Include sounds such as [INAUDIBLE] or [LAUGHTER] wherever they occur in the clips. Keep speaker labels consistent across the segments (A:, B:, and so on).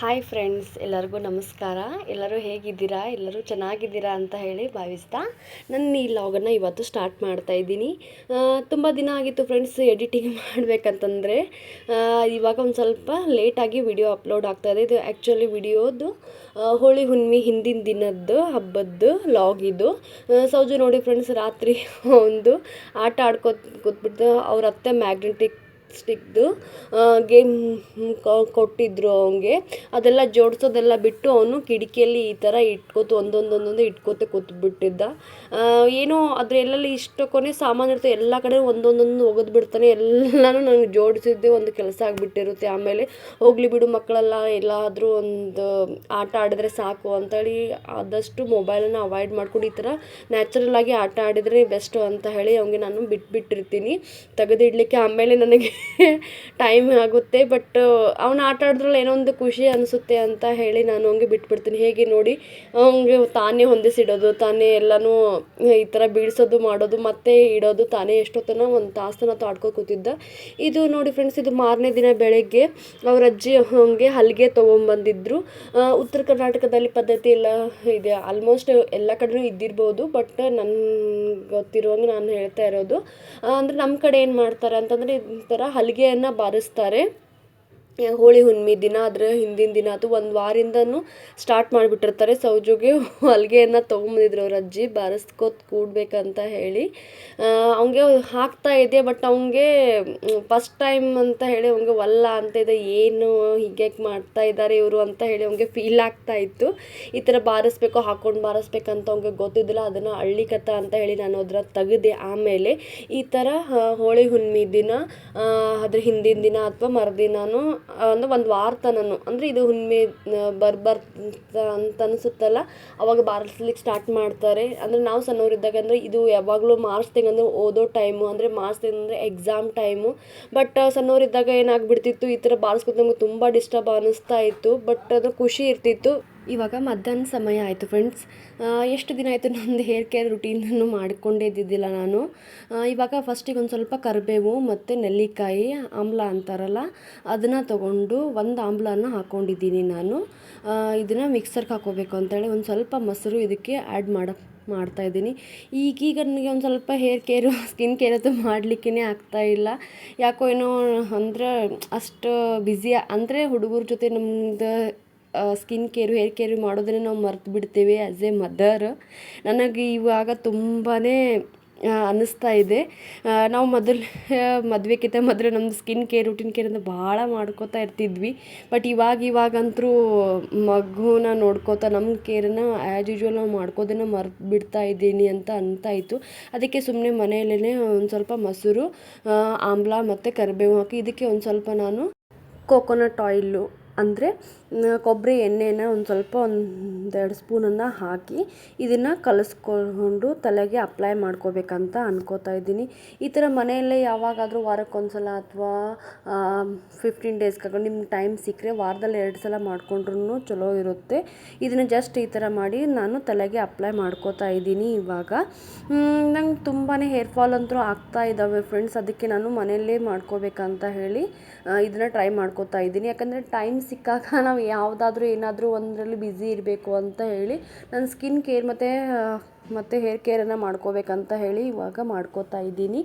A: Hi friends ಎಲ್ಲರಿಗೂ ನಮಸ್ಕಾರ. ಎಲ್ಲರೂ ಹೇಗಿದ್ದೀರಾ? ಎಲ್ಲರೂ ಚೆನ್ನಾಗಿದ್ದೀರಾ ಅಂತ ಹೇಳಿ ಭಾವಿಸ್ತಾ ನನ್ನ ಈ ಲಾಗನ್ನು ಇವತ್ತು ಸ್ಟಾರ್ಟ್ ಮಾಡ್ತಾ ಇದ್ದೀನಿ. ತುಂಬ ದಿನ ಆಗಿತ್ತು ಫ್ರೆಂಡ್ಸ್ ಎಡಿಟಿಂಗ್ ಮಾಡಬೇಕಂತಂದರೆ. ಇವಾಗ ಒಂದು ಸ್ವಲ್ಪ ಲೇಟಾಗಿ ವಿಡಿಯೋ ಅಪ್ಲೋಡ್ ಆಗ್ತಾಯಿದೆ ಇದೆ. ಆ್ಯಕ್ಚುಲಿ ವಿಡಿಯೋದು ಹೋಳಿ ಹುಣ್ಣಿಮೆ ಹಿಂದಿನ ದಿನದ್ದು ಹಬ್ಬದ್ದು ಲಾಗ್ ಇದು. ಸೌಜು ನೋಡಿ ಫ್ರೆಂಡ್ಸ್ ರಾತ್ರಿ [LAUGHS] ಒಂದು ಆಟ ಆಡ್ಕೋತ ಕೂತ್ಬಿಟ್ಟು ಅವ್ರ ಅತ್ತೆ ಮ್ಯಾಗ್ನೆಟಿಕ್ ಸ್ಟಿಕ್ದು ಗೇಮ್ ಕೊಟ್ಟಿದ್ರು ಅವನಿಗೆ. ಅದೆಲ್ಲ ಜೋಡಿಸೋದೆಲ್ಲ ಬಿಟ್ಟು ಅವನು ಕಿಟಕಿಯಲ್ಲಿ ಈ ಥರ ಇಟ್ಕೋತು, ಒಂದೊಂದೊಂದೊಂದು ಇಟ್ಕೋತೆ ಕೂತ್ಬಿಟ್ಟಿದ್ದ. ಬಿಟ್ಟಿದ್ದ ಏನೋ ಅದ್ರ ಇಷ್ಟು ಕೊನೆ ಸಾಮಾನು ಇರ್ತದೆ, ಎಲ್ಲ ಕಡೆ ಒಂದೊಂದೊಂದು ಒಗೆದು ಬಿಡ್ತಾನೆ. ಎಲ್ಲನೂ ನನಗೆ ಜೋಡಿಸಿದ್ದೆ ಒಂದು ಕೆಲಸ ಆಗಿಬಿಟ್ಟಿರುತ್ತೆ. ಆಮೇಲೆ ಹೋಗಲಿ ಬಿಡು ಮಕ್ಕಳೆಲ್ಲ, ಎಲ್ಲಾದರೂ ಒಂದು ಆಟ ಆಡಿದ್ರೆ ಸಾಕು ಅಂತೇಳಿ ಆದಷ್ಟು ಮೊಬೈಲನ್ನು ಅವಾಯ್ಡ್ ಮಾಡ್ಕೊಂಡು ಈ ಥರ ನ್ಯಾಚುರಲ್ ಆಗಿ ಆಟ ಆಡಿದರೆ ಬೆಸ್ಟು ಅಂತ ಹೇಳಿ ಅವನಿಗೆ ನಾನು ಬಿಟ್ಬಿಟ್ಟಿರ್ತೀನಿ. ತೆಗೆದಿಡ್ಲಿಕ್ಕೆ ಆಮೇಲೆ ನನಗೆ ಟೈಮ್ ಆಗುತ್ತೆ. ಬಟ್ ಅವನು ಆಟ ಆಡಿದ್ರಲ್ಲಿ ಏನೋ ಒಂದು ಖುಷಿ ಅನಿಸುತ್ತೆ ಅಂತ ಹೇಳಿ ನಾನು ಹಂಗೆ ಬಿಟ್ಬಿಡ್ತೀನಿ. ಹೇಗೆ ನೋಡಿ, ಅವನಿಗೆ ತಾನೇ ಹೊಂದಿಸಿಡೋದು, ತಾನೇ ಎಲ್ಲನೂ ಈ ಥರ ಬೀಳ್ಸೋದು ಮಾಡೋದು, ಮತ್ತೆ ಇಡೋದು ತಾನೇ ಎಷ್ಟೊತ್ತನ ಒಂದು ತಾಸನ ಆಡ್ಕೊ ಕೂತಿದ್ದ. ಇದು ನೋಡಿ ಫ್ರೆಂಡ್ಸ್ ಇದು ಮಾರನೇ ದಿನ ಬೆಳಗ್ಗೆ ಅವ್ರ ಅಜ್ಜಿ ಹಂಗೆ ಹಲ್ಗೆ ತೊಗೊಂಬಂದಿದ್ರು. ಉತ್ತರ ಕರ್ನಾಟಕದಲ್ಲಿ ಪದ್ಧತಿ ಎಲ್ಲ ಇದೆ. ಆಲ್ಮೋಸ್ಟ್ ಎಲ್ಲ ಕಡೆನೂ ಇದ್ದಿರ್ಬೋದು ಬಟ್ ನನ್ಗೆ ಗೊತ್ತಿರುವಂಗೆ ನಾನು ಹೇಳ್ತಾ ಇರೋದು ಅಂದ್ರೆ ನಮ್ಮ ಕಡೆ ಏನು ಮಾಡ್ತಾರೆ ಅಂತಂದರೆ ಈ ಥರ ಹಲಿಗೆಯನ್ನು ಬಾರಿಸ್ತಾರೆ. ಹೋಳಿ ಹುಣ್ಣಿಮೆ ದಿನ ಅದರ ಹಿಂದಿನ ದಿನ ಅದು ಒಂದು ವಾರಿಂದನೂ ಸ್ಟಾರ್ಟ್ ಮಾಡಿಬಿಟ್ಟಿರ್ತಾರೆ. ಸೌಜುಗೆ ಹೊಲಿಗೆಯನ್ನು ತೊಗೊಂಬಂದಿದ್ರು ಅವ್ರ ಅಜ್ಜಿ. ಬಾರಿಸ್ಕೋತ ಕೂಡಬೇಕಂತ ಹೇಳಿ. ಅವನಿಗೆ ಹಾಕ್ತಾ ಇದೆ ಬಟ್ ಅವನಿಗೆ ಫಸ್ಟ್ ಟೈಮ್ ಅಂತ ಹೇಳಿ ಅವನಿಗೆ ಒಲ್ಲ ಅಂತ ಇದೆ, ಏನು ಹೀಗೆ ಮಾಡ್ತಾ ಇದ್ದಾರೆ ಇವರು ಅಂತ ಹೇಳಿ ಅವನಿಗೆ ಫೀಲ್ ಆಗ್ತಾ ಇತ್ತು. ಈ ಥರ ಬಾರಿಸ್ಬೇಕು ಹಾಕ್ಕೊಂಡು ಬಾರಿಸ್ಬೇಕಂತ ಅವ್ನಿಗೆ ಗೊತ್ತಿದ್ದಿಲ್ಲ. ಅದನ್ನು ಹಳ್ಳಿಕಥ ಅಂತ ಹೇಳಿ ನಾನು ಅದರ ತೆಗೆದೆ ಆಮೇಲೆ ಈ ಥರ ಹೋಳಿ ಹುಣ್ಣಿಮೆ ದಿನ ಅದ್ರ ಹಿಂದಿನ ದಿನ ಅಥವಾ ಮರುದಿನಾನು ಅಂದರೆ ಒಂದು ವಾರ ತನನು ಅಂದರೆ ಇದು ಹುಣ್ಮೆ ಬರ್ ಅಂತ ಅನಿಸುತ್ತಲ್ಲ, ಅವಾಗ ಬಾರಿಸ್ಲಿಕ್ಕೆ ಸ್ಟಾರ್ಟ್ ಮಾಡ್ತಾರೆ. ಅಂದರೆ ನಾವು ಸಣ್ಣವರಿದ್ದಾಗ ಅಂದರೆ ಇದು ಯಾವಾಗಲೂ ಮಾರ್ಚ್ ತಿಂಗಳು ಓದೋ ಟೈಮು ಅಂದರೆ ಮಾರ್ಚ್ ತಿಂಗಳಂದ್ರೆ ಎಕ್ಸಾಮ್ ಟೈಮು ಬಟ್ ಸಣ್ಣವರಿದ್ದಾಗ ಏನಾಗ್ಬಿಡ್ತಿತ್ತು, ಈ ಥರ ಬಾರಿಸ್ಕೊತ ನಮಗೆ ತುಂಬ ಡಿಸ್ಟರ್ಬ್ ಅನ್ನಿಸ್ತಾ ಇತ್ತು. ಬಟ್ ಅದು ಖುಷಿ ಇರ್ತಿತ್ತು. ಇವಾಗ ಮಧ್ಯಾಹ್ನ ಸಮಯ ಆಯಿತು ಫ್ರೆಂಡ್ಸ್ ಎಷ್ಟು ದಿನ ಆಯಿತು ನಂದು ಹೇರ್ ಕೇರ್ ರುಟೀನನ್ನು ಮಾಡಿಕೊಂಡೇ ಇದ್ದಿದ್ದಿಲ್ಲ ನಾನು. ಇವಾಗ ಫಸ್ಟಿಗೆ ಒಂದು ಸ್ವಲ್ಪ ಕರಿಬೇವು ಮತ್ತು ನೆಲ್ಲಿಕಾಯಿ, ಆಮ್ಲ ಅಂತಾರಲ್ಲ, ಅದನ್ನು ತಗೊಂಡು ಒಂದು ಆಮ್ಲನ ಹಾಕ್ಕೊಂಡಿದ್ದೀನಿ ನಾನು. ಇದನ್ನು ಮಿಕ್ಸರ್ಗೆ ಹಾಕೋಬೇಕು ಅಂತೇಳಿ ಒಂದು ಸ್ವಲ್ಪ ಮೊಸರು ಇದಕ್ಕೆ ಆ್ಯಡ್ ಮಾಡ, ಮಾಡ್ತಾ ಇದ್ದೀನಿ. ಈಗೀಗ ನನಗೆ ಒಂದು ಸ್ವಲ್ಪ ಹೇರ್ ಕೇರು ಸ್ಕಿನ್ ಕೇರ್ ಅದು ಮಾಡಲಿಕ್ಕೇ ಇಲ್ಲ. ಯಾಕೋ ಏನೋ ಅಂದ್ರೆ ಅಷ್ಟು ಬ್ಯುಸಿ ಅಂದರೆ ಹುಡುಗರ ಜೊತೆ ನಮ್ದು ಸ್ಕಿನ್ ಕೇರು ಹೇರ್ ಕೇರು ಮಾಡೋದನ್ನೇ ನಾವು ಮರ್ತು ಬಿಡ್ತೇವೆ ಆ್ಯಸ್ ಎ ಮದರ್ ನನಗೆ ಇವಾಗ ತುಂಬಾ ಅನ್ನಿಸ್ತಾ ಇದೆ. ನಾವು ಮೊದಲು [LAUGHS] ಮದುವೆಕ್ಕಿಂತ ಮೊದಲು ನಮ್ಮದು ಸ್ಕಿನ್ ಕೇರ್ ರುಟೀನ್ ಕೇರ್ ಅಂತ ಭಾಳ ಮಾಡ್ಕೋತಾ ಇರ್ತಿದ್ವಿ. ಬಟ್ ಇವಾಗ ಇವಾಗಂತೂ ಮಗುನ ನೋಡ್ಕೋತಾ ನಮ್ಮ ಕೇರನ್ನ ಆ್ಯಸ್ ಯೂಶ್ವಲ್ ನಾವು ಮಾಡ್ಕೋದನ್ನು ಮರ್ತು ಬಿಡ್ತಾ ಇದ್ದೀನಿ ಅಂತ ಅಂತಾಯಿತು. ಅದಕ್ಕೆ ಸುಮ್ಮನೆ ಮನೆಯಲ್ಲೇ ಒಂದು ಸ್ವಲ್ಪ ಮೊಸರು ಆಮ್ಲ ಮತ್ತು ಕರಿಬೇವು ಹಾಕಿ, ಇದಕ್ಕೆ ಒಂದು ಸ್ವಲ್ಪ ನಾನು ಕೋಕೋನಟ್ ಆಯಿಲು ಅಂದರೆ ಕೊಬ್ಬರಿ ಎಣ್ಣೆನ ಒಂದು ಸ್ವಲ್ಪ ಒಂದೆರಡು ಸ್ಪೂನನ್ನು ಹಾಕಿ ಇದನ್ನು ಕಲಸ್ಕೊಂಡು ತಲೆಗೆ ಅಪ್ಲೈ ಮಾಡ್ಕೋಬೇಕಂತ ಅನ್ಕೋತಾ ಇದ್ದೀನಿ. ಈ ಥರ ಮನೆಯಲ್ಲೇ ಯಾವಾಗಾದರೂ ವಾರಕ್ಕೊಂದ್ಸಲ ಅಥವಾ ಫಿಫ್ಟೀನ್ ಡೇಸ್ ಕರ್ಕೊಂಡು ನಿಮ್ಗೆ ಟೈಮ್ ಸಿಕ್ಕರೆ ವಾರದಲ್ಲಿ ಎರಡು ಸಲ ಮಾಡ್ಕೊಂಡ್ರೂ ಚಲೋ ಇರುತ್ತೆ. ಇದನ್ನು ಜಸ್ಟ್ ಈ ಥರ ಮಾಡಿ ನಾನು ತಲೆಗೆ ಅಪ್ಲೈ ಮಾಡ್ಕೋತಾ ಇದ್ದೀನಿ ಇವಾಗ. ನಂಗೆ ತುಂಬಾ ಹೇರ್ ಫಾಲ್ ಅಂತೂ ಆಗ್ತಾ ಇದ್ದಾವೆ ಫ್ರೆಂಡ್ಸ್ ಅದಕ್ಕೆ ನಾನು ಮನೆಯಲ್ಲೇ ಮಾಡ್ಕೋಬೇಕಂತ ಹೇಳಿ ಇದನ್ನು ಟ್ರೈ ಮಾಡ್ಕೋತಾ ಇದ್ದೀನಿ. ಯಾಕಂದರೆ ಟೈಮ್ ಸಿಕ್ಕಾಗ ನಾವು ಯಾವುದಾದ್ರೂ ಏನಾದರೂ ಒಂದರಲ್ಲಿ ಬ್ಯುಸಿ ಇರಬೇಕು ಅಂತ ಹೇಳಿ ನನ್ನ ಸ್ಕಿನ್ ಕೇರ್ ಮತ್ತು ಮತ್ತು ಹೇರ್ ಕೇರನ್ನು ಮಾಡ್ಕೋಬೇಕಂತ ಹೇಳಿ ಇವಾಗ ಮಾಡ್ಕೋತಾ ಇದ್ದೀನಿ.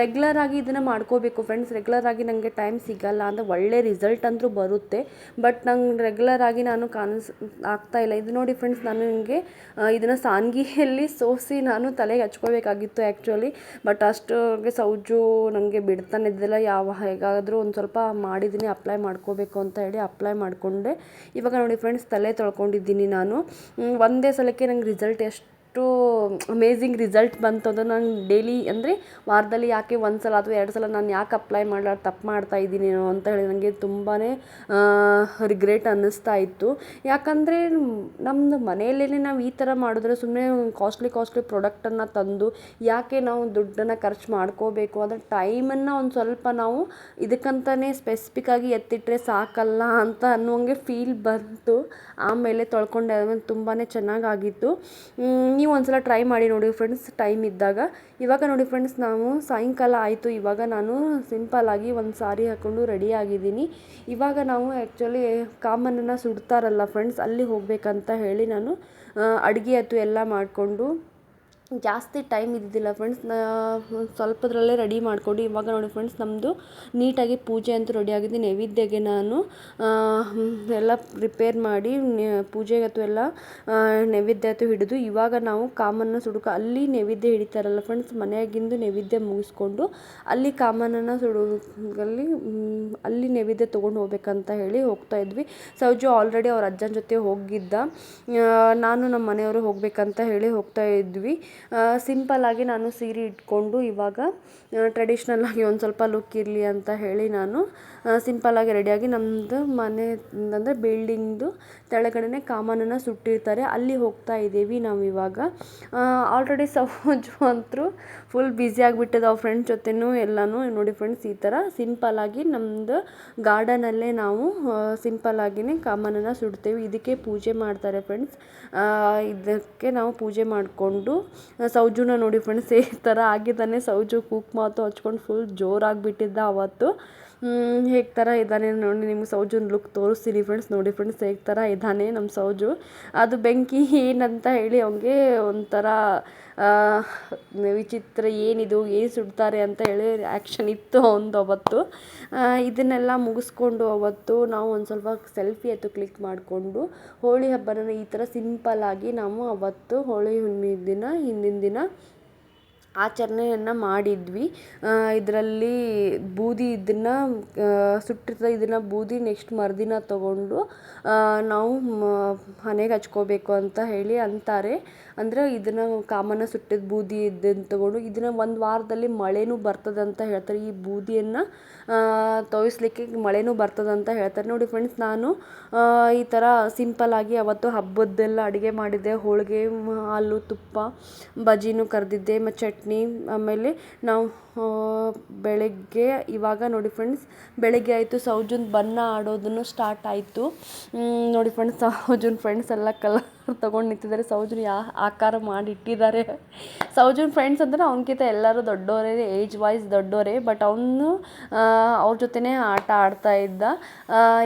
A: ರೆಗ್ಯುಲರ್ ಆಗಿ ಇದನ್ನು ಮಾಡ್ಕೋಬೇಕು ಫ್ರೆಂಡ್ಸ್ ರೆಗ್ಯುಲರ್ ಆಗಿ ನನಗೆ ಟೈಮ್ ಸಿಗಲ್ಲ ಅಂದರೆ ಒಳ್ಳೆ ರಿಸಲ್ಟ್ ಅಂದರೂ ಬರುತ್ತೆ. ಬಟ್ ನಂಗೆ ರೆಗ್ಯುಲರ್ ಆಗಿ ನಾನು ಕಾಣಿಸ್, ಆಗ್ತಾ ಇಲ್ಲ. ಇದು ನೋಡಿ ಫ್ರೆಂಡ್ಸ್ ನಾನು ನಿಮಗೆ ಇದನ್ನು ಸಾನ್ಗಿಯಲ್ಲಿ ಸೋಸಿ ನಾನು ತಲೆಗೆ ಹಚ್ಕೋಬೇಕಾಗಿತ್ತು ಆ್ಯಕ್ಚುಲಿ ಬಟ್ ಅಷ್ಟು ಸೌಜು ನನಗೆ ಬಿಡ್ತಾನೆ ಇದ್ದಿಲ್ಲ. ಯಾವ, ಹೇಗಾದರೂ ಒಂದು ಸ್ವಲ್ಪ ಮಾಡಿದ್ದೀನಿ ಅಪ್ಲೈ ಮಾಡ್ಕೋಬೇಕು ಅಂತ ಹೇಳಿ ಅಪ್ಲೈ ಮಾಡಿಕೊಂಡೆ. ಇವಾಗ ನೋಡಿ ಫ್ರೆಂಡ್ಸ್ ತಲೆ ತೊಳ್ಕೊಂಡಿದ್ದೀನಿ ನಾನು. ಒಂದೇ ಸಲಕ್ಕೆ ನಂಗೆ ರಿಸಲ್ಟ್ ಎಷ್ಟು ಅಮೇಝಿಂಗ್ ರಿಸಲ್ಟ್ ಬಂತು ಅಂದರೆ ನಾನು ಡೈಲಿ ಅಂದರೆ ವಾರದಲ್ಲಿ ಯಾಕೆ ಒಂದು ಸಲ ಅಥವಾ ಎರಡು ಸಲ ನಾನು ಯಾಕೆ ಅಪ್ಲೈ ಮಾಡಲಾರ ತಪ್ಪು ಮಾಡ್ತಾ ಇದ್ದೀನೇನೋ ಅಂತ ಹೇಳಿ ನನಗೆ ತುಂಬಾ ರಿಗ್ರೆಟ್ ಅನ್ನಿಸ್ತಾ ಇತ್ತು. ಯಾಕಂದರೆ ನಮ್ಮದು ಮನೆಯಲ್ಲೇ ನಾವು ಈ ಥರ ಮಾಡಿದ್ರೆ ಸುಮ್ಮನೆ ಕಾಸ್ಟ್ಲಿ ಕಾಸ್ಟ್ಲಿ ಪ್ರಾಡಕ್ಟನ್ನು ತಂದು ಯಾಕೆ ನಾವು ದುಡ್ಡನ್ನು ಖರ್ಚು ಮಾಡ್ಕೋಬೇಕು? ಅಂದರೆ ಟೈಮನ್ನು ಒಂದು ಸ್ವಲ್ಪ ನಾವು ಇದಕ್ಕಂತಲೇ ಸ್ಪೆಸಿಫಿಕ್ಕಾಗಿ ಎತ್ತಿಟ್ಟರೆ ಸಾಕಲ್ಲ ಅಂತ ಅನ್ನುವಂಗೆ ಫೀಲ್ ಬಂತು. ಆಮೇಲೆ ತೊಳ್ಕೊಂಡೆ ತುಂಬಾ ಚೆನ್ನಾಗಾಗಿತ್ತು ನೀವು ಒಂದ್ಸಲ ಟ್ರೈ ಮಾಡಿ ನೋಡಿ ಫ್ರೆಂಡ್ಸ್ ಟೈಮ್ ಇದ್ದಾಗ. ಇವಾಗ ನೋಡಿ ಫ್ರೆಂಡ್ಸ್ ನಾವು ಸಾಯಂಕಾಲ ಆಯಿತು. ಇವಾಗ ನಾನು ಸಿಂಪಲ್ಲಾಗಿ ಒಂದು ಸಾರಿ ಹಾಕ್ಕೊಂಡು ರೆಡಿ ಆಗಿದ್ದೀನಿ. ಇವಾಗ ನಾವು ಆ್ಯಕ್ಚುಲಿ ಕಾಮನನ್ನು ಸುಡ್ತಾರಲ್ಲ ಫ್ರೆಂಡ್ಸ್ ಅಲ್ಲಿ ಹೋಗಬೇಕಂತ ಹೇಳಿ ನಾನು ಅಡುಗೆ ಆಯ್ತು ಎಲ್ಲ ಮಾಡಿಕೊಂಡು ಜಾಸ್ತಿ ಟೈಮ್ ಇದ್ದಿದ್ದಿಲ್ಲ ಫ್ರೆಂಡ್ಸ್ ನಾ ಸ್ವಲ್ಪದ್ರಲ್ಲೇ ರೆಡಿ ಮಾಡಿಕೊಂಡು ಇವಾಗ ನೋಡಿ ಫ್ರೆಂಡ್ಸ್ ನಮ್ಮದು ನೀಟಾಗಿ ಪೂಜೆ ಅಂತೂ ರೆಡಿ ಆಗಿದೆ ನೈವೇದ್ಯಗೆ ನಾನು ಎಲ್ಲ ಪ್ರಿಪೇರ್ ಮಾಡಿ ಪೂಜೆಗೆ ಅಥವಾ ಎಲ್ಲ ನೈವೇದ್ಯ ಅಥವಾ ಹಿಡಿದು ಇವಾಗ ನಾವು ಕಾಮನ್ನ ಸುಡುಕ, ಅಲ್ಲಿ ನೈವೇದ್ಯ ಹಿಡಿತಾರಲ್ಲ ಫ್ರೆಂಡ್ಸ್ ಮನೆಯಾಗಿಂದು ನೈವೇದ್ಯ ಮುಗಿಸ್ಕೊಂಡು ಅಲ್ಲಿ ಕಾಮನನ್ನು ಸುಡುವಲ್ಲಿ ಅಲ್ಲಿ ನೈವೇದ್ಯ ತೊಗೊಂಡು ಹೋಗ್ಬೇಕಂತ ಹೇಳಿ ಹೋಗ್ತಾ ಇದ್ವಿ. ಸೌಜು ಆಲ್ರೆಡಿ ಅವ್ರ ಅಜ್ಜನ ಜೊತೆ ಹೋಗಿದ್ದ. ನಾನು ನಮ್ಮ ಮನೆಯವರು ಹೋಗ್ಬೇಕಂತ ಹೇಳಿ ಹೋಗ್ತಾ ಇದ್ವಿ. ಸಿಂಪಲ್ಲಾಗಿ ನಾನು ಸೀರೆ ಇಟ್ಕೊಂಡು ಇವಾಗ ಟ್ರೆಡಿಷ್ನಲ್ಲಾಗಿ ಒಂದು ಸ್ವಲ್ಪ ಲುಕ್ ಇರಲಿ ಅಂತ ಹೇಳಿ ನಾನು ಸಿಂಪಲ್ಲಾಗಿ ರೆಡಿಯಾಗಿ ನಮ್ಮದು ಮನೆ, ಅಂದರೆ ಬಿಲ್ಡಿಂಗ್ದು ಕೆಳಗಡೆನೆ ಕಾಮನನ್ನು ಸುಟ್ಟಿರ್ತಾರೆ. ಅಲ್ಲಿ ಹೋಗ್ತಾ ಇದ್ದೀವಿ ನಾವು ಇವಾಗ. ಆಲ್ರೆಡಿ ಸೌಜು ಅಂತೂ ಫುಲ್ ಬ್ಯುಸಿ ಆಗಿಬಿಟ್ಟಿದೆ ಅವ್ರ ಫ್ರೆಂಡ್ಸ್ ಜೊತೆನೂ ಎಲ್ಲನೂ. ನೋಡಿ ಫ್ರೆಂಡ್ಸ್ ಈ ಥರ ಸಿಂಪಲ್ಲಾಗಿ ನಮ್ಮದು ಗಾರ್ಡನಲ್ಲೇ ನಾವು ಸಿಂಪಲ್ಲಾಗಿಯೇ ಕಾಮನನ್ನು ಸುಡ್ತೇವೆ. ಇದಕ್ಕೆ ಪೂಜೆ ಮಾಡ್ತಾರೆ ಫ್ರೆಂಡ್ಸ್ ಇದಕ್ಕೆ ನಾವು ಪೂಜೆ ಮಾಡಿಕೊಂಡು ಸೌಜುನ ನೋಡಿ ಫ್ರೆಂಡ್ಸ್ ಈ ಥರ ಆಗಿದ್ದಾನೆ ಸೌಜು ಕುಕ್ ಮಾತು ಹಚ್ಕೊಂಡು ಫುಲ್ ಜೋರಾಗಿಬಿಟ್ಟಿದ್ದ ಅವತ್ತು. ಹೇಗೆ ಥರ ಇದ್ದಾನೆ ನೋಡಿ, ನಿಮ್ಗೆ ಸೌಜುನ ಲುಕ್ ತೋರಿಸ್ತೀನಿ ಫ್ರೆಂಡ್ಸ್ ನೋಡಿ ಫ್ರೆಂಡ್ಸ್ ಹೇಗೆ ಥರ ಇದ್ದಾನೆ ನಮ್ಮ ಸೌಜು. ಅದು ಬೆಂಕಿ ಏನಂತ ಹೇಳಿ ಅವನಿಗೆ ಒಂಥರ ವಿಚಿತ್ರ ಏನಿದು, ಏನು ಸುಡ್ತಾರೆ ಅಂತ ಹೇಳಿ ಆ್ಯಕ್ಷನ್ ಇತ್ತು ಅವನದು ಅವತ್ತು. ಇದನ್ನೆಲ್ಲ ಮುಗಿಸ್ಕೊಂಡು ಅವತ್ತು ನಾವು ಒಂದು ಸ್ವಲ್ಪ ಸೆಲ್ಫಿ ಆಯಿತು ಕ್ಲಿಕ್ ಮಾಡಿಕೊಂಡು, ಹೋಳಿ ಹಬ್ಬನ ಈ ಥರ ಸಿಂಪಲ್ಲಾಗಿ ನಾವು ಅವತ್ತು ಹೋಳಿ ಹುಣ್ಣಿಮೆ ದಿನ, ಹಿಂದಿನ ದಿನ ಆಚರಣೆಯನ್ನು ಮಾಡಿದ್ವಿ. ಇದರಲ್ಲಿ ಬೂದಿ ಇದನ್ನು ಸುಟ್ಟಿರ್ತ ಇದನ್ನು ಬೂದಿ ನೆಕ್ಸ್ಟ್ ಮರುದಿನ ತಗೊಂಡು ನಾವು ಮನೆಗೆ ಹಚ್ಕೋಬೇಕು ಅಂತ ಹೇಳಿ ಅಂತಾರೆ. ಅಂದರೆ ಇದನ್ನು ಕಾಮನ ಸುಟ್ಟಿದ ಬೂದಿ ಇದ್ದಂತ ತಗೊಂಡು ಇದನ್ನು ಒಂದು ವಾರದಲ್ಲಿ ಮಳೆನೂ ಬರ್ತದಂತ ಹೇಳ್ತಾರೆ. ಈ ಬೂದಿಯನ್ನು ತೋಯಿಸ್ಲಿಕ್ಕೆ ಮಳೆನೂ ಬರ್ತದಂತ ಹೇಳ್ತಾರೆ. ನೋಡಿ ಫ್ರೆಂಡ್ಸ್ ನಾನು ಈ ಥರ ಸಿಂಪಲ್ಲಾಗಿ ಅವತ್ತು ಹಬ್ಬದ್ದೆಲ್ಲ ಅಡುಗೆ ಮಾಡಿದ್ದೆ. ಹೋಳಿಗೆ, ಹಾಲು, ತುಪ್ಪ, ಬಜ್ಜಿನೂ ಕರೆದಿದ್ದೆ. ಮತ್ತು ಚಟ್ನಿ, ಆಮೇಲೆ ನಾವು ಬೆಳಗ್ಗೆ, ಇವಾಗ ನೋಡಿ ಫ್ರೆಂಡ್ಸ್ ಬೆಳಗ್ಗೆ ಆಯಿತು. ಸೌಜನ್ ಬಣ್ಣ ಆಡೋದನ್ನು ಸ್ಟಾರ್ಟ್ ಆಯಿತು. ನೋಡಿ ಫ್ರೆಂಡ್ಸ್ ಸೌಜನ್ ಫ್ರೆಂಡ್ಸ್ ಎಲ್ಲ ಕಲರ್ [LAUGHS] ತೊಗೊಂಡು ನಿಂತಿದ್ದಾರೆ. ಸೌಜನ್ ಯಾ ಆಕಾರ ಮಾಡಿ ಇಟ್ಟಿದ್ದಾರೆ. ಸೌಜನ್ ಫ್ರೆಂಡ್ಸ್ ಅಂದರೆ ಅವನಕ್ಕಿಂತ ಎಲ್ಲರೂ ದೊಡ್ಡವರೇ ಏಜ್ ವೈಸ್ ದೊಡ್ಡವರೇ ಬಟ್ ಅವನು ಅವ್ರ ಜೊತೆನೇ ಆಟ ಆಡ್ತಾ ಇದ್ದ.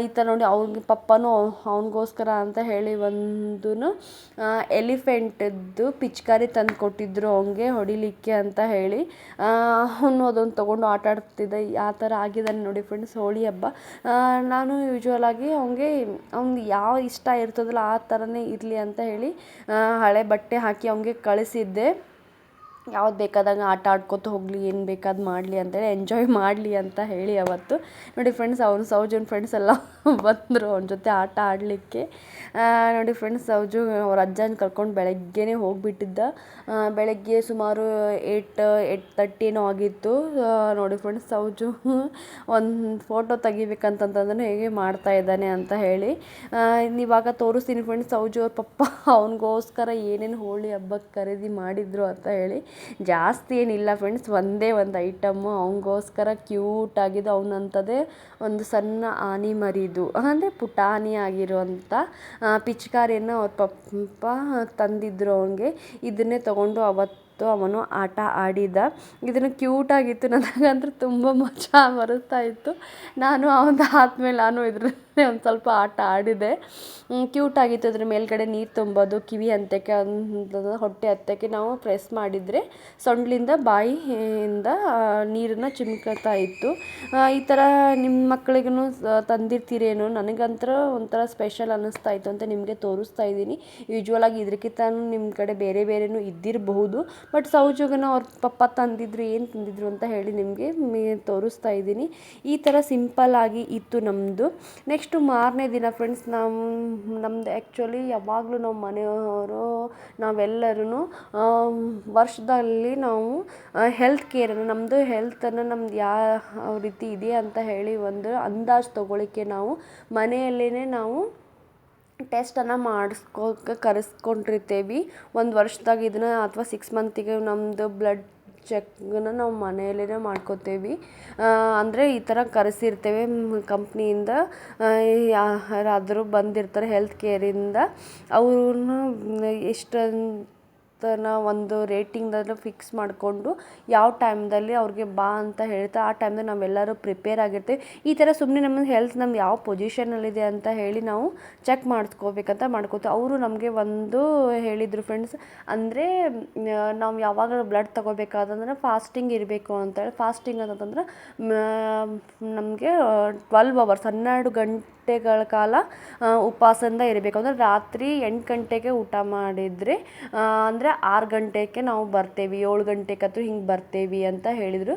A: ಈ ಥರ ನೋಡಿ ಅವ್ನ ಪಪ್ಪನೂ ಅವನಿಗೋಸ್ಕರ ಅಂತ ಹೇಳಿ ಒಂದು ಎಲಿಫೆಂಟದ್ದು ಪಿಚ್ಕಾರಿ ತಂದು ಕೊಟ್ಟಿದ್ರು ಅವನಿಗೆ ಹೊಡಿಲಿಕ್ಕೆ ಅಂತ ಹೇಳಿ. ಅವನು ಅದೊಂದು ತೊಗೊಂಡು ಆಟ ಆಡ್ತಿದ್ದ. ಆ ಥರ ಆಗಿದ್ದಾನೆ ನೋಡಿ ಫ್ರೆಂಡ್ಸ್ ಹೋಳಿ ಹಬ್ಬ. ನಾನು ಯೂಶ್ವಲಾಗಿ ಅವನಿಗೆ, ಅವ್ನಿಗೆ ಯಾವ ಇಷ್ಟ ಇರ್ತದಲ್ಲ ಆ ಥರನೇ ಇರಲಿ ಅಂತ ಹೇಳಿ ಹಳೆ ಬಟ್ಟೆ ಹಾಕಿ ಅವನಿಗೆ ಕಳಿಸಿದ್ದೆ. ಯಾವ್ದು ಬೇಕಾದಾಗ ಆಟ ಆಡ್ಕೊತ ಹೋಗಲಿ, ಏನು ಬೇಕಾದ್ದು ಮಾಡಲಿ ಅಂತೇಳಿ ಎಂಜಾಯ್ ಮಾಡಲಿ ಅಂತ ಹೇಳಿ ಅವತ್ತು. ನೋಡಿ ಫ್ರೆಂಡ್ಸ್ ಅವನು ಸೌಜನ್ ಫ್ರೆಂಡ್ಸ್ ಎಲ್ಲ [LAUGHS] ಬಂದರು ಅವನ ಜೊತೆ ಆಟ ಆಡಲಿಕ್ಕೆ. ನೋಡಿ ಫ್ರೆಂಡ್ಸ್ ಸೌಜು ಅವ್ರ ಅಜ್ಜನ ಕರ್ಕೊಂಡು ಬೆಳಗ್ಗೆನೇ ಹೋಗಿಬಿಟ್ಟಿದ್ದ. ಬೆಳಗ್ಗೆ ಸುಮಾರು ಏಟ್ ಏಟ್ ತರ್ಟಿನೂ ಆಗಿತ್ತು. ನೋಡಿ ಫ್ರೆಂಡ್ಸ್ ಸೌಜು [LAUGHS] ಒಂದು ಫೋಟೋ ತೆಗಿಬೇಕಂತಂತಂದ್ರೆ ಹೇಗೆ ಮಾಡ್ತಾ ಇದ್ದಾನೆ ಅಂತ ಹೇಳಿ. ಇವಾಗ ತೋರಿಸ್ತೀನಿ ಫ್ರೆಂಡ್ಸ್ ಸೌಜು ಅವ್ರ ಪಪ್ಪ, ಅವನಿಗೋಸ್ಕರ ಏನೇನು ಹೋಳಿ ಹಬ್ಬಕ್ಕೆ ಖರೀದಿ ಮಾಡಿದರು ಅಂತ ಹೇಳಿ. ಜಾಸ್ತಿ ಏನಿಲ್ಲ ಫ್ರೆಂಡ್ಸ್ ಒಂದೇ ಒಂದು ಐಟಮ್ಮು ಅವನಿಗೋಸ್ಕರ ಕ್ಯೂಟ್ ಆಗಿದ್ದು ಅವನಂಥದ್ದೇ ಒಂದು ಸಣ್ಣ ಆನೆ ಮರಿದು, ಅಂದರೆ ಪುಟಾಣಿ ಆಗಿರುವಂಥ ಪಿಚ್ಕಾರಿಯನ್ನು ಅವ್ರ ಪಪ್ಪ ತಂದಿದ್ರು ಅವನಿಗೆ. ಇದನ್ನೇ ತೊಗೊಂಡು ಅವತ್ತು ಅವನು ಆಟ ಆಡಿದ. ಇದನ್ನು ಕ್ಯೂಟಾಗಿತ್ತು ನನಗಂತೂ ತುಂಬ ಮಜಾ ಬರುತ್ತಾ ಇತ್ತು. ನಾನು ಅವನ ಆದಮೇಲೆ ನಾನು ಇದ್ರಲ್ಲೇ ಒಂದು ಸ್ವಲ್ಪ ಆಟ ಆಡಿದೆ. ಕ್ಯೂಟಾಗಿತ್ತು ಅದ್ರ ಮೇಲ್ಗಡೆ ನೀರು ತುಂಬೋದು, ಕಿವಿ ಹಂತಕ್ಕೆ ಅಂತ ಹೊಟ್ಟೆ ಹತ್ತಕ್ಕೆ ನಾವು ಪ್ರೆಸ್ ಮಾಡಿದರೆ ಸೊಂಡ್ಲಿಂದ ಬಾಯಿಯಿಂದ ನೀರನ್ನು ಚಿಮ್ಕೋತಾ ಇತ್ತು. ಈ ಥರ ನಿಮ್ಮ ಮಕ್ಕಳಿಗೂ ತಂದಿರ್ತೀರೇನೋ, ನನಗಂತರ ಒಂಥರ ಸ್ಪೆಷಲ್ ಅನ್ನಿಸ್ತಾ ಇತ್ತು ಅಂತ ನಿಮಗೆ ತೋರಿಸ್ತಾ ಇದ್ದೀನಿ. ಯೂಶ್ವಲಾಗಿ ಇದಕ್ಕಿಂತ ನಿಮ್ಮ ಕಡೆ ಬೇರೆ ಬೇರೆನೂ ಇದ್ದಿರಬಹುದು. ಬಟ್ ಸೌಜೋಗನ ಅವ್ರ ಪಪ್ಪ ತಂದಿದ್ರು, ಏನು ತಂದಿದ್ರು ಅಂತ ಹೇಳಿ ನಿಮಗೆ ತೋರಿಸ್ತಾ ಇದ್ದೀನಿ. ಈ ಥರ ಆಗಿ ಇತ್ತು ನಮ್ಮದು ನೆಕ್ಸ್ಟು ಮಾರನೇ ದಿನ ಫ್ರೆಂಡ್ಸ್ ನಮ್ಮ ನಮ್ದು ಆ್ಯಕ್ಚುಲಿ ಯಾವಾಗಲೂ ನಮ್ಮ ಮನೆಯವರು ನಾವೆಲ್ಲರೂ ವರ್ಷದಲ್ಲಿ ನಾವು ಹೆಲ್ತ್ ಕೇರನ್ನು ನಮ್ಮದು ಹೆಲ್ತನ್ನು ನಮ್ದು ಯಾವ ರೀತಿ ಇದೆ ಅಂತ ಹೇಳಿ ಒಂದು ಅಂದಾಜು ತೊಗೊಳಿಕ್ಕೆ ನಾವು ಮನೆಯಲ್ಲೇ ನಾವು ಟೆಸ್ಟನ್ನು ಮಾಡಿಸ್ಕೋಕೆ ಕರೆಸ್ಕೊಂಡಿರ್ತೀವಿ. ಒಂದು ವರ್ಷದಾಗ ಇದನ್ನು ಅಥವಾ ಸಿಕ್ಸ್ ಮಂತಿಗೆ ನಮ್ಮದು ಬ್ಲಡ್ ಚೆಕ್ನ ನಾವು ಮನೆಯಲ್ಲೇ ಮಾಡ್ಕೋತೇವೆ. ಅಂದರೆ ಈ ಥರ ಕರೆಸಿರ್ತೇವೆ ಕಂಪ್ನಿಯಿಂದ. ಯಾರಾದರೂ ಬಂದಿರ್ತಾರೆ ಹೆಲ್ತ್ ಕೇರಿಂದ ಅವ್ರನ್ನ ಎಷ್ಟು ನ ಒಂದು ರೇಟಿಂಗ್ದಲ್ಲಿ ಫಿಕ್ಸ್ ಮಾಡಿಕೊಂಡು ಯಾವ ಟೈಮ್ದಲ್ಲಿ ಅವ್ರಿಗೆ ಬಾ ಅಂತ ಹೇಳ್ತಾ, ಆ ಟೈಮ್ದಲ್ಲಿ ನಾವೆಲ್ಲರೂ ಪ್ರಿಪೇರ್ ಆಗಿರ್ತೀವಿ. ಈ ಥರ ಸುಮ್ಮನೆ ನಮ್ಮ ಹೆಲ್ತ್ ನಮ್ಮ ಯಾವ ಪೊಸಿಷನಲ್ಲಿದೆ ಅಂತ ಹೇಳಿ ನಾವು ಚೆಕ್ ಮಾಡಿಸ್ಕೋಬೇಕಂತ ಮಾಡ್ಕೋತೀವಿ ಅವರು ನಮಗೆ ಒಂದು ಹೇಳಿದರು ಫ್ರೆಂಡ್ಸ್, ಅಂದರೆ ನಾವು ಯಾವಾಗ ಬ್ಲಡ್ ತಗೋಬೇಕಾದಂದ್ರೆ ಫಾಸ್ಟಿಂಗ್ ಇರಬೇಕು ಅಂತೇಳಿ ಫಾಸ್ಟಿಂಗ್ ಅಂತಂದ್ರೆ ನಮಗೆ ಟ್ವೆಲ್ವ್ ಅವರ್ಸ್ ಹನ್ನೆರಡು ಗಂಟೆಗಳ ಕಾಲ ಉಪವಾಸದಿಂದ ಇರಬೇಕು. ಅಂದರೆ ರಾತ್ರಿ ಎಂಟು ಗಂಟೆಗೆ ಊಟ ಮಾಡಿದರೆ ಅಂದರೆ ಆರು ಗಂಟೆಗೆ ನಾವು ಬರ್ತೇವೆ, ಏಳು ಗಂಟೆಗಂತೂ ಹಿಂಗೆ ಬರ್ತೇವೆ ಅಂತ ಹೇಳಿದರು.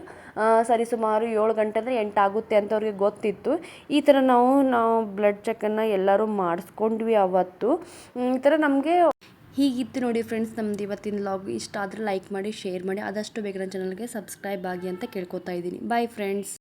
A: ಸರಿ, ಸುಮಾರು ಏಳು ಗಂಟೆ ಅಂದರೆ ಎಂಟು ಆಗುತ್ತೆ ಅಂತ ಅವ್ರಿಗೆ ಗೊತ್ತಿತ್ತು. ಈ ಥರ ನಾವು ನಾವು ಬ್ಲಡ್ ಚೆಕನ್ನು ಎಲ್ಲರೂ ಮಾಡಿಸ್ಕೊಂಡ್ವಿ ಅವತ್ತು. ಈ ಥರ ನಮಗೆ ಹೀಗಿತ್ತು ನೋಡಿ ಫ್ರೆಂಡ್ಸ್ ನಮ್ದು ಇವತ್ತಿನ ಲಾಗ್ ಇಷ್ಟ ಆದರೆ ಲೈಕ್ ಮಾಡಿ ಶೇರ್ ಮಾಡಿ. ಆದಷ್ಟು ಬೇಗ ನನ್ನ ಚಾನಲ್ಗೆ ಸಬ್ಸ್ಕ್ರೈಬ್ ಆಗಿ ಅಂತ ಕೇಳ್ಕೊತಾ ಇದ್ದೀನಿ. Bye friends